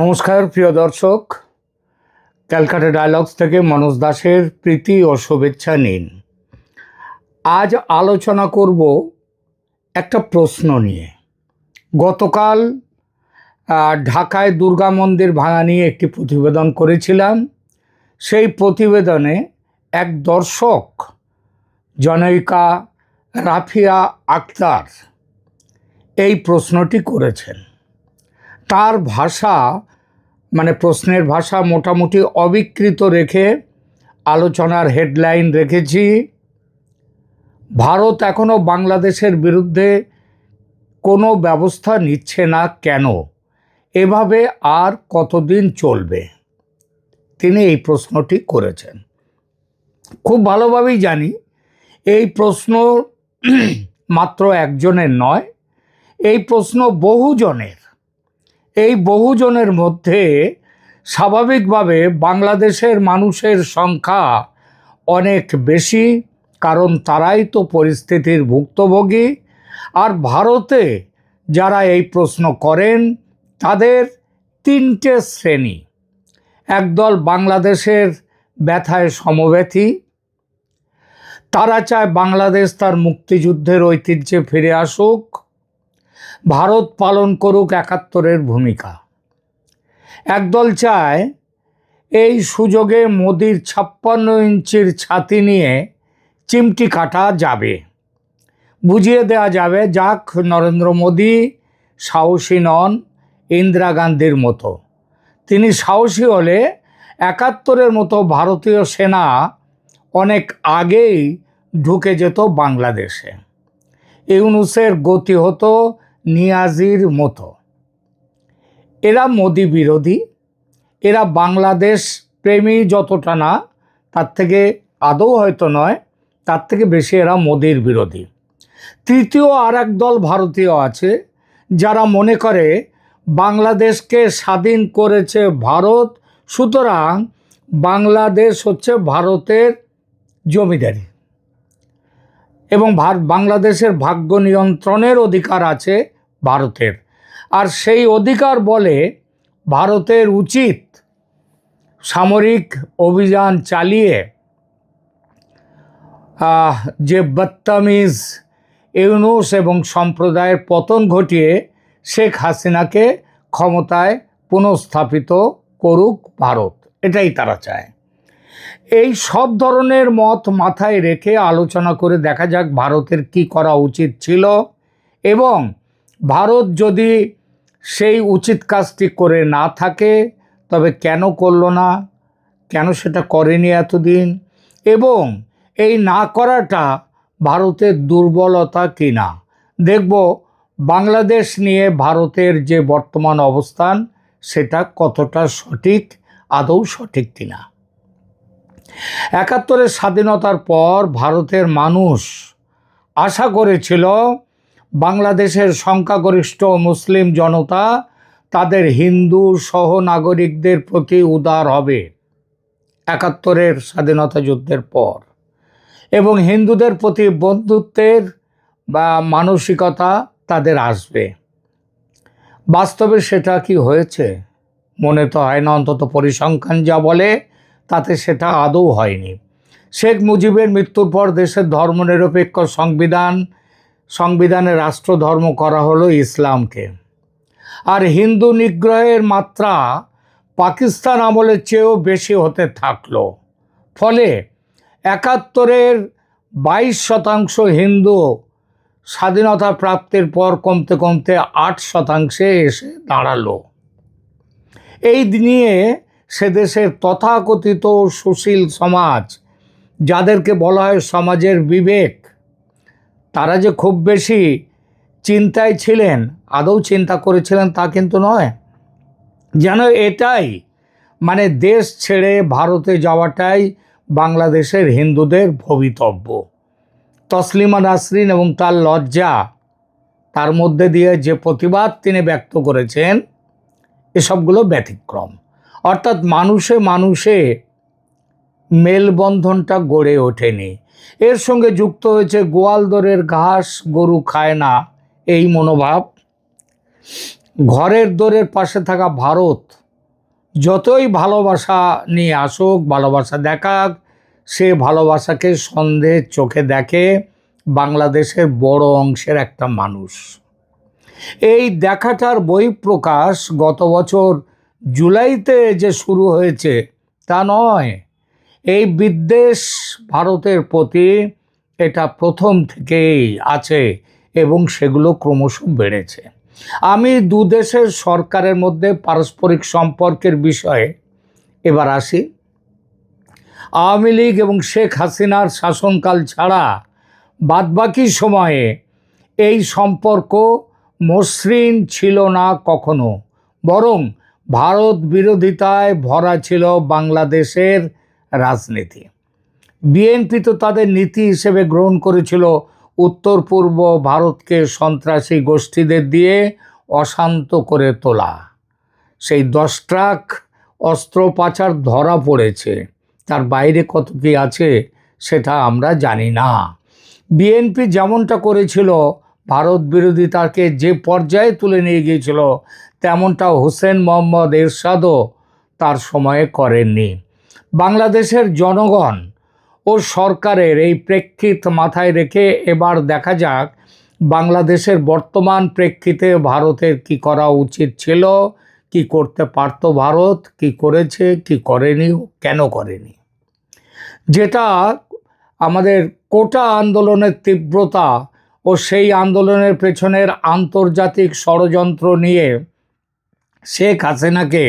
নমস্কার, প্রিয় দর্শক। ক্যালকাটা ডায়ালগস থেকে মনোজ দাসের প্রীতি ও শুভেচ্ছা নিন। আজ আলোচনা করব একটা প্রশ্ন নিয়ে। গতকাল ঢাকায় দুর্গা মন্দির ভাঙা নিয়ে একটি প্রতিবেদন করেছিলাম। সেই প্রতিবেদনে এক দর্শক, জনৈকা রাফিয়া আক্তার, এই প্রশ্নটি করেছেন। তার ভাষা মানে প্রশ্নের ভাষা মোটামুটি অবিকৃত রেখে আলোচনার হেডলাইন রেখেছি। ভারত এখনও বাংলাদেশের বিরুদ্ধে কোনো ব্যবস্থা নিচ্ছে না কেন? এভাবে আর কতদিন চলবে? তিনি এই প্রশ্নটি করেছেন। খুব ভালোভাবেই জানি, এই প্রশ্ন মাত্র একজনের নয়, এই প্রশ্ন বহুজনের। এই বহুজনের মধ্যে স্বাভাবিকভাবে বাংলাদেশের মানুষের সংখ্যা অনেক বেশি, কারণ তারাই তো পরিস্থিতির ভুক্তভোগী। আর ভারতে যারা এই প্রশ্ন করেন, তাদের তিনটে শ্রেণি। একদল বাংলাদেশের ব্যথায় সমব্যথী তারা চায় বাংলাদেশ তার মুক্তিযুদ্ধের ঐতিহ্যে ফিরে আসুক। ভারত পালন করুক একাত্তরের ভূমিকা। একদল চায় এই সুযোগে মোদির ছাপ্পান্ন ইঞ্চির ছাতি নিয়ে চিমটি কাটা যাবে। বুঝিয়ে দেওয়া যাবে, যাক নরেন্দ্র মোদী সাহসী নন ইন্দিরা গান্ধীর মতো। তিনি সাহসী হলে একাত্তরের মতো ভারতীয় সেনা অনেক আগেই ঢুকে যেত বাংলাদেশে। ইউনুসের গতি হতো নিয়াজির মতো। এরা মোদি বিরোধী, এরা বাংলাদেশ প্রেমী যতটা না, তার থেকে আদৌ হয়তো নয়, তার থেকে বেশি এরা মোদির বিরোধী। তৃতীয় আর দল ভারতীয় আছে, যারা মনে করে বাংলাদেশকে স্বাধীন করেছে ভারত, সুতরাং বাংলাদেশ হচ্ছে ভারতের জমিদারি। এবং বাংলাদেশের ভাগ্য নিয়ন্ত্রণের অধিকার আছে ভারতের। আর সেই অধিকার বলে ভারতের উচিত সামরিক অভিযান চালিয়ে যে বদতামিজ ইউনুস এবং সম্প্রদায়ের পতন ঘটিয়ে শেখ হাসিনাকে ক্ষমতায় পুনঃস্থাপিত করুক ভারত, এটাই তারা চায়। এই সব ধরনের মত মাথায় রেখে আলোচনা করে দেখা যাক ভারতের কি করা উচিত ছিল এবং ভারত যদি সেই উচিত কাজটি করে না থাকে, তবে কেন করল না? কেন সেটা করেনি এতদিন? এবং এই না করাটা ভারতের দুর্বলতা কি না দেখব বাংলাদেশ নিয়ে ভারতের যে বর্তমান অবস্থান, সেটা কতটা সঠিক, আদৌ সঠিক কিনা? একাত্তরের স্বাধীনতার পর ভারতের মানুষ আশা করেছিল বাংলাদেশের সংখ্যাগরিষ্ঠ মুসলিম জনতা তাদের হিন্দু সহ নাগরিকদের প্রতি উদার হবে। একাত্তরের স্বাধীনতা যুদ্ধের পর এবং হিন্দুদের প্রতি বন্ধুত্বের বা মানসিকতা তাদের আসবে। বাস্তবে সেটা কি হয়েছে? মনে তো হয় না, অন্তত পরিসংখ্যান যা বলে তাতে সেটা আদৌ হয়নি। শেখ মুজিবের মৃত্যুর পর দেশের ধর্মনিরপেক্ষ সংবিধান সংবিধানে রাষ্ট্রধর্ম করা হলো ইসলামকে। আর হিন্দু নিগ্রহের মাত্রা পাকিস্তান আমলের চেয়েও বেশি হতে থাকল। ফলে একাত্তরের বাইশ শতাংশ হিন্দু স্বাধীনতা প্রাপ্তির পর কমতে কমতে আট শতাংশে এসে দাঁড়াল। এই নিয়ে সে দেশের তথাকথিত সুশীল সমাজ, যাদেরকে বলা হয় সমাজের বিবেক তারা যে খুব বেশি চিন্তায় ছিলেন, আদৌ চিন্তা করেছিলেন তা কিন্তু নয়। যেন এটাই মানে দেশ ছেড়ে ভারতে যাওয়াটাই বাংলাদেশের হিন্দুদের ভবিতব্য। তসলিমা নাসরিন এবং তার লজ্জা, তার মধ্যে দিয়ে যে প্রতিবাদ তিনি ব্যক্ত করেছেন, এসবগুলো ব্যতিক্রম। অর্থাৎ মানুষে মানুষে মেলবন্ধনটা গড়ে ওঠেনি। এর সঙ্গে যুক্ত হয়েছে গোয়ালদরের ঘাস গরু খায় না, এই মনোভাব। ঘরের দোরের পাশে থাকা ভারত, যতই ভালোবাসা নিয়ে আসুক, ভালোবাসা দেখাক, সে ভালোবাসাকে সন্দেহের চোখে দেখে, বাংলাদেশের বড় অংশের একটা মানুষ। এই দেখাটার বহিঃপ্রকাশ গত বছর জুলাইতে যে শুরু হয়েছে, তা নয়। এই বিদ্বেষ ভারতের প্রতি এটা প্রথম থেকেই আছে এবং সেগুলো ক্রমশ বেড়েছে। আমি দু দেশের সরকারের মধ্যে পারস্পরিক সম্পর্কের বিষয়ে এবার আসি। আওয়ামী লীগ এবং শেখ হাসিনার শাসনকাল ছাড়া বাদবাকি সময়ে এই সম্পর্ক মসৃণ ছিল না কখনো, বরং ভারত বিরোধিতায় ভরা ছিল বাংলাদেশের রাজনীতি। বিএনপি তো তাদের নীতি হিসেবে গ্রহণ করেছিল উত্তর পূর্ব ভারতকে সন্ত্রাসী গোষ্ঠীদের দিয়ে অশান্ত করে তোলা। সেই দশ ট্রাক অস্ত্র পাচার ধরা পড়েছে। তার বাইরে কত কী আছে সেটা আমরা জানি না। বিএনপি যেমনটা করেছিল, ভারত বিরোধিতাকে যে পর্যায়ে তুলে নিয়ে গিয়েছিল, তেমনটা হোসেন মোহাম্মদ এরশাদও তার সময়ে করেননি। বাংলাদেশের জনগণ ও সরকারের এই প্রেক্ষিত মাথায় রেখে এবার দেখা যাক বাংলাদেশের বর্তমান প্রেক্ষিতে ভারতের কি করা উচিত ছিল, কি করতে পারত ভারত, কি করেছে, কি করেনি, কেন করেনি। যেটা আমাদের কোটা আন্দোলনের তীব্রতা ও সেই আন্দোলনের পেছনের আন্তর্জাতিক ষড়যন্ত্র নিয়ে শেখ হাসিনাকে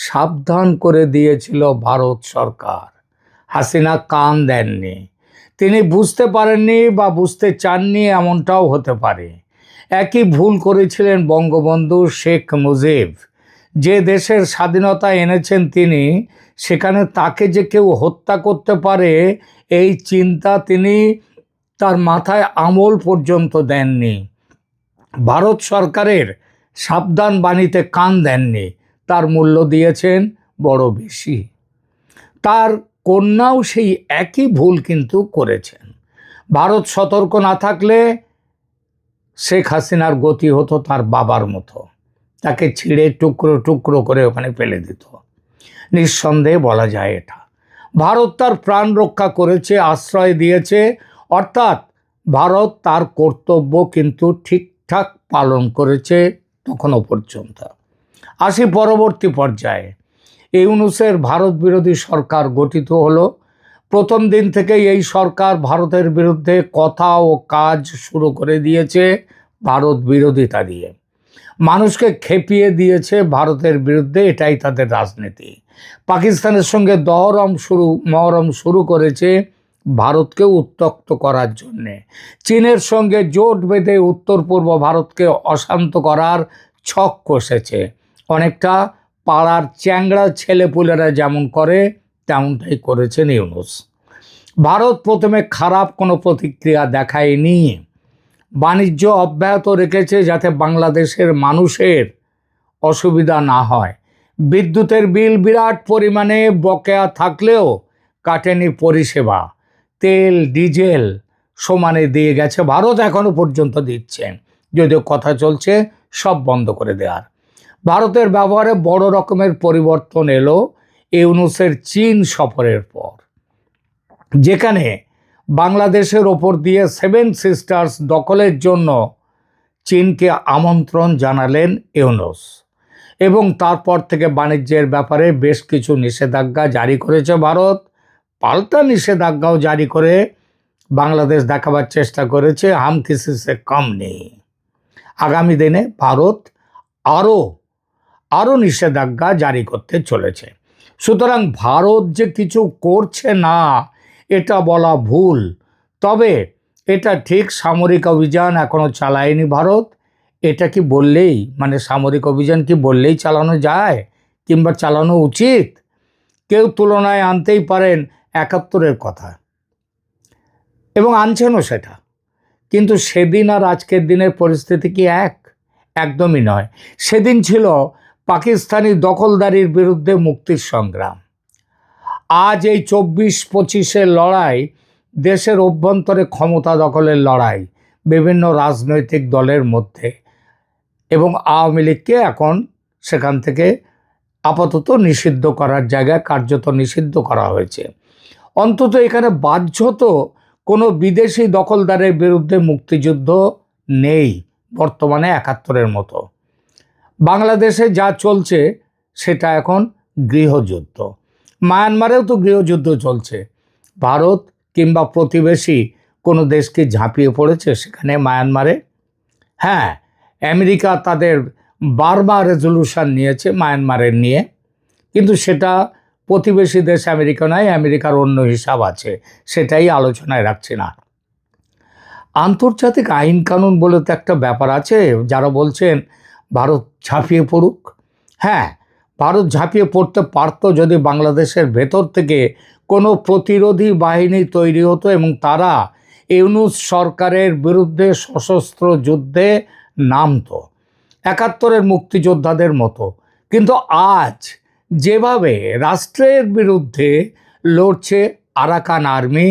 সাবধান করে দিয়েছিল ভারত সরকার। হাসিনা কান দেননি। তিনি বুঝতে পারেননি বা বুঝতে চাননি এমনটাও হতে পারে। একই ভুল করেছিলেন বঙ্গবন্ধু শেখ মুজিব। যে দেশের স্বাধীনতা এনেছেন তিনি, সেখানে তাকে যে কেউ হত্যা করতে পারে, এই চিন্তা তিনি তার মাথায় আমল পর্যন্ত দেননি। ভারত সরকারের সাবধান বাণীতে কান দেননি। তার মূল্য দিয়েছেন বড় বেশি। তার কন্যাও সেই একই ভুল কিন্তু করেছেন। ভারত সতর্ক না থাকলে শেখ হাসিনার গতি হতো তার বাবার মতো। তাকে ছিঁড়ে টুকরো টুকরো করে ওখানে ফেলে দিত। নিঃসন্দেহে বলা যায় এটা। ভারত তার প্রাণ রক্ষা করেছে, আশ্রয় দিয়েছে, অর্থাৎ ভারত তার কর্তব্য কিন্তু ঠিকঠাক পালন করেছে তখনও পর্যন্ত। আসি পরবর্তী পর্যায়ে। ইউনুসের ভারত বিরোধী সরকার গঠিত হলো। প্রথম দিন থেকেই এই সরকার ভারতের বিরুদ্ধে কথা ও কাজ শুরু করে দিয়েছে ভারত বিরোধিতা দিয়ে। মানুষকে খেপিয়ে দিয়েছে ভারতের বিরুদ্ধে এটাই তাদের রাজনীতি। পাকিস্তানের সঙ্গে দহরম শুরু, মহরম শুরু করেছে ভারতকে উত্তক্ত করার জন্যে। চীনের সঙ্গে জোট বেঁধে উত্তর পূর্ব ভারতকে অশান্ত করার ছক কষেছে। অনেকটা পাড়ার চ্যাংড়া ছেলেপুলেরা যেমন করে, তেমনটাই করেছেন ইউনুস। ভারত প্রথমে খারাপ কোনো প্রতিক্রিয়া দেখায়নি। বাণিজ্য অব্যাহত রেখেছে যাতে বাংলাদেশের মানুষের অসুবিধা না হয়। বিদ্যুতের বিল বিরাট পরিমাণে বকেয়া থাকলেও কাটেনি পরিষেবা। তেল, ডিজেল সমানে দিয়ে গেছে, ভারত এখনও পর্যন্ত দিচ্ছে যদিও কথা চলছে, সব বন্ধ করে দেওয়ার। ভারতের ব্যবহারে বড় রকমের পরিবর্তন এলো ইউনুসের চীন সফরের পর। যেখানে বাংলাদেশের ওপর দিয়ে সেভেন সিস্টার্স দখলের জন্য চীনকে আমন্ত্রণ জানালেন ইউনুস। এবং তারপর থেকে বাণিজ্যের ব্যাপারে বেশ কিছু নিষেধাজ্ঞা জারি করেছে ভারত। পাল্টা নিষেধাজ্ঞাও জারি করে বাংলাদেশ দেখাবার চেষ্টা করেছে হাম কিসি সে কম নেই। আগামী দিনে ভারত আরও আরও নিষেধাজ্ঞা জারি করতে চলেছে। সুতরাং ভারত যে কিছু করছে না, এটা বলা ভুল। তবে এটা ঠিক সামরিক অভিযান এখনও চালায়নি ভারত। এটা কি বললেই মানে সামরিক অভিযান কি বললেই চালানো যায় কিংবা চালানো উচিত? কেউ তুলনায় আনতেই পারেন একাত্তরের কথা। এবং আনছেনও সেটা। কিন্তু সেদিন আর আজকের দিনের পরিস্থিতি কি এক? একদমই নয়। সেদিন ছিল পাকিস্তানি দখলদারির বিরুদ্ধে মুক্তির সংগ্রাম। আজ এই চব্বিশ পঁচিশের লড়াই দেশের অভ্যন্তরে ক্ষমতা দখলের লড়াই বিভিন্ন রাজনৈতিক দলের মধ্যে এবং আওয়ামী লীগকে এখন সেখান থেকে আপাতত নিষিদ্ধ করার জায়গায় কার্যত নিষিদ্ধ করা হয়েছে। অন্তত এখানে বাধ্যত কোনো বিদেশি দখলদারের বিরুদ্ধে মুক্তিযুদ্ধ নেই বর্তমানে একাত্তরের মতো। বাংলাদেশে যা চলছে, সেটা এখন গৃহযুদ্ধ। মায়ানমারেও তো গৃহযুদ্ধ চলছে। ভারত কিংবা প্রতিবেশী কোনো দেশকে ঝাঁপিয়ে পড়েছে সেখানে মায়ানমারে? হ্যাঁ আমেরিকা তাদের বারবার রেজলিউশন নিয়েছে মায়ানমারের নিয়ে। কিন্তু সেটা প্রতিবেশী দেশ আমেরিকা নয়, আমেরিকার অন্য হিসাব আছে। সেটাই আলোচনায় রাখছি না। আন্তর্জাতিক আইন কানুন বলে তো একটা ব্যাপার আছে, যারা বলছেন ভারত ঝাঁপিয়ে পড়ুক। হ্যাঁ ভারত ঝাঁপিয়ে পড়তে পারত যদি বাংলাদেশের ভেতর থেকে কোনো প্রতিরোধী বাহিনী তৈরি হতো এবং তারা ইউনুস সরকারের বিরুদ্ধে সশস্ত্র যুদ্ধে নামতো, একাত্তরের মুক্তিযোদ্ধাদের মতো। কিন্তু আজ যেভাবে রাষ্ট্রের বিরুদ্ধে লড়ছে আরাকান আর্মি,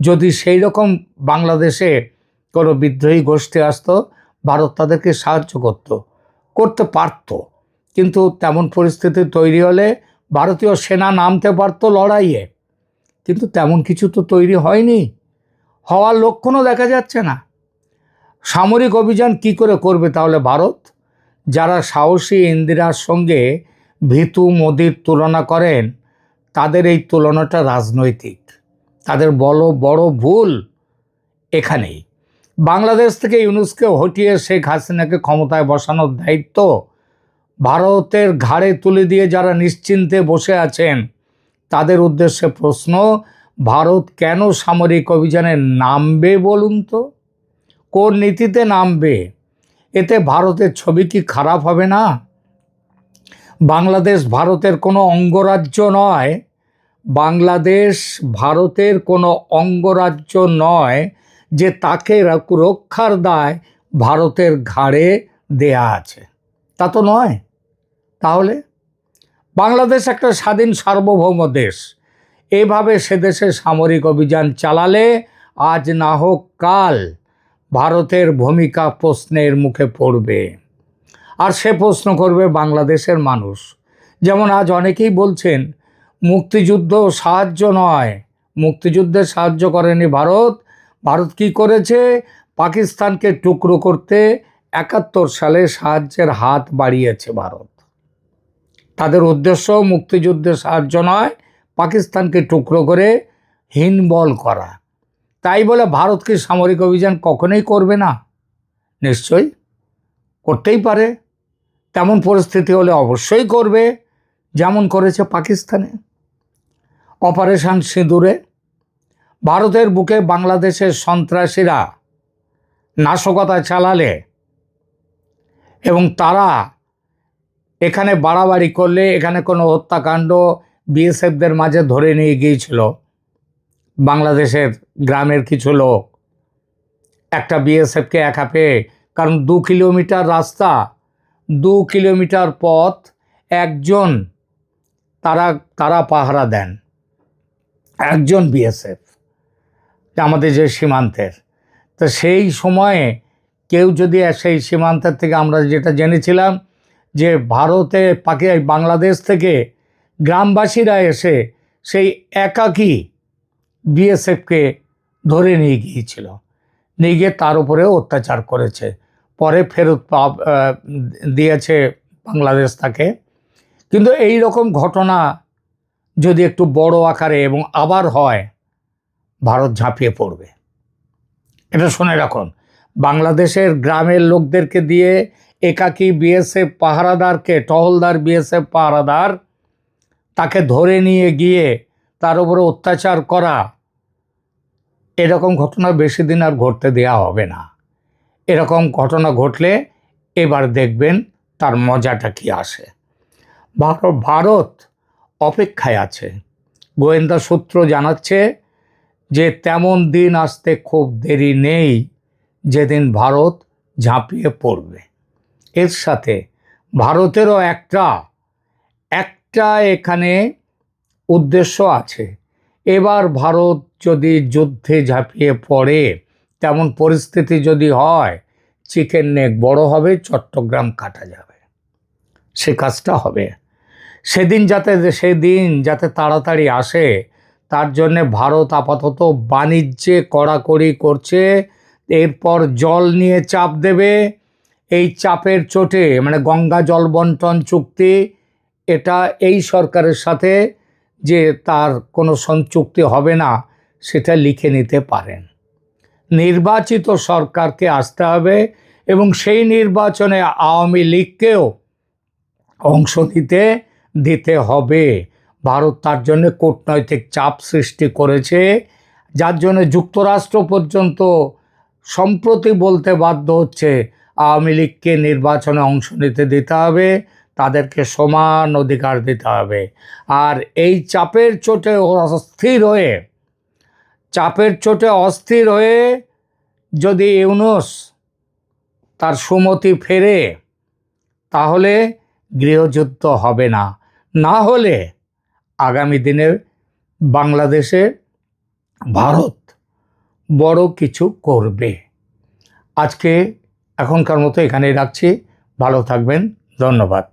যদি সেই রকম বাংলাদেশে কোনো বিদ্রোহী গোষ্ঠী আসতো, ভারত তাদেরকে সাহায্য করত। করতে পারত। কিন্তু তেমন পরিস্থিতি তৈরি হলে ভারতীয় সেনা নামতে পারতো লড়াইয়ে। কিন্তু তেমন কিছু তো তৈরি হয়নি। হওয়ার লক্ষণও দেখা যাচ্ছে না। সামরিক অভিযান কি করে করবে তাহলে ভারত? যারা সাহসী ইন্দিরার সঙ্গে ভীতু, মোদির তুলনা করেন, তাদের এই তুলনাটা রাজনৈতিক। তাদের বড় বড় ভুল এখানেই। বাংলাদেশ থেকে ইউনুসকে হটিয়ে শেখ হাসিনাকে ক্ষমতায় বসানোর দায়িত্ব ভারতের ঘাড়ে তুলে দিয়ে যারা নিশ্চিন্তে বসে আছেন, তাদের উদ্দেশ্যে প্রশ্ন, ভারত কেন সামরিক অভিযানে নামবে বলুন তো? কোন নীতিতে নামবে? এতে ভারতের ছবি কি খারাপ হবে না? বাংলাদেশ ভারতের কোনো অঙ্গরাজ্য নয়। বাংলাদেশ ভারতের কোনো অঙ্গরাজ্য নয়। যে তাকে রক্ষার দায় ভারতের ঘাড়ে দেয়া আছে। তা তো নয়। তাহলে? বাংলাদেশ একটা স্বাধীন সার্বভৌম দেশ। এভাবে সে দেশে সামরিক অভিযান চালালে আজ না হোক কাল ভারতের ভূমিকা প্রশ্নের মুখে পড়বে। আর সে প্রশ্ন করবে বাংলাদেশের মানুষ। যেমন আজ অনেকেই বলছেন, মুক্তিযুদ্ধ সাহায্য নয়। মুক্তিযুদ্ধে সাহায্য করেনি ভারত ভারত কি করেছে? পাকিস্তানকে টুকরো করতে একাত্তর সালে সাহায্যের হাত বাড়িয়েছে ভারত। তাদের উদ্দেশ্য মুক্তিযুদ্ধে সাহায্য নয়, পাকিস্তানকে টুকরো করে হীনবল করা। তাই বলে ভারতকে সামরিক অভিযান কখনোই করবে না? নিশ্চয়ই করতেই পারে। তেমন পরিস্থিতি হলে অবশ্যই করবে, যেমন করেছে পাকিস্তানে। অপারেশান সিঁদুরে ভারতের বুকে বাংলাদেশের সন্ত্রাসীরা নাশকতা চালালে এবং তারা এখানে বাড়াবাড়ি করলে এখানে কোনো হত্যাকাণ্ড বিএসএফদের মাঝে ধরে নিয়ে গিয়েছিল। বাংলাদেশের গ্রামের কিছু লোক একটা বিএসএফকে একা পেয়ে, কারণ দু কিলোমিটার রাস্তা, দু কিলোমিটার পথ, একজন তারা তারা পাহারা দেন, একজন বিএসএফ। আমাদের যে সীমান্তের। তো সেই সময়ে কেউ যদি সেই সীমান্তের থেকে আমরা যেটা জেনেছিলাম যে ভারতে পাকি, বাংলাদেশ থেকে গ্রামবাসীরা এসে সেই একাকী বিএসএফকে ধরে নিয়ে গিয়েছিল। নিয়ে গিয়ে তার উপরে অত্যাচার করেছে। পরে ফেরত দিয়েছে বাংলাদেশ তাকে। কিন্তু এই রকম ঘটনা যদি একটু বড় আকারে এবং আবার হয় ভারত ঝাঁপিয়ে পড়বে। এটা শুনে রাখুন, বাংলাদেশের গ্রামের লোকদেরকে দিয়ে একাকী বিএসএফ পাহারাদারকে, টহলদার বিএসএফ পাহারাদার, তাকে ধরে নিয়ে গিয়ে তার উপরে অত্যাচার করা, এরকম ঘটনা বেশি দিন আর ঘটতে দেওয়া হবে না। এরকম ঘটনা ঘটলে এবার দেখবেন তার মজাটা কি আসে। ভারত অপেক্ষায় আছে। গোয়েন্দা সূত্র জানাচ্ছে যে তেমন দিন আসতে খুব দেরি নেই, যেদিন ভারত ঝাঁপিয়ে পড়বে। এর সাথে ভারতেরও একটা একটা এখানে উদ্দেশ্য আছে। এবার ভারত যদি যুদ্ধে ঝাঁপিয়ে পড়ে, তেমন পরিস্থিতি যদি হয়, চিকেন নেক বড় হবে, চট্টগ্রাম কাটা যাবে। সে কাজটা হবে। সেদিন যাতে সেদিন যাতে তাড়াতাড়ি আসে তার জন্যে ভারত আপাতত বাণিজ্যে কড়াকড়ি করছে। এরপর জল নিয়ে চাপ দেবে। এই চাপের চোটে মানে গঙ্গা জল বন্টন চুক্তি, এটা এই সরকারের সাথে যে তার কোনো চুক্তি হবে না, সেটা লিখে নিতে পারেন। নির্বাচিত সরকারকে আসতে হবে এবং সেই নির্বাচনে আওয়ামী লীগকেও অংশ নিতে, দিতে হবে। ভারত তার জন্য কূটনৈতিক চাপ সৃষ্টি করেছে, যার জন্য যুক্তরাষ্ট্র পর্যন্ত সম্প্রতি বলতে বাধ্য হচ্ছে আওয়ামী লীগকে নির্বাচনে অংশ নিতে দিতে হবে, তাদেরকে সমান অধিকার দিতে হবে। আর এই চাপের চোটে অস্থির হয়ে, চাপের চোটে অস্থির হয়ে যদি ইউনুস তার সুমতি ফেরে, তাহলে গৃহযুদ্ধ হবে না। না হলে আগামী দিনে বাংলাদেশে ভারত বড় কিছু করবে। আজকে এখনকার মতো এখানেই রাখছি। ভালো থাকবেন। ধন্যবাদ।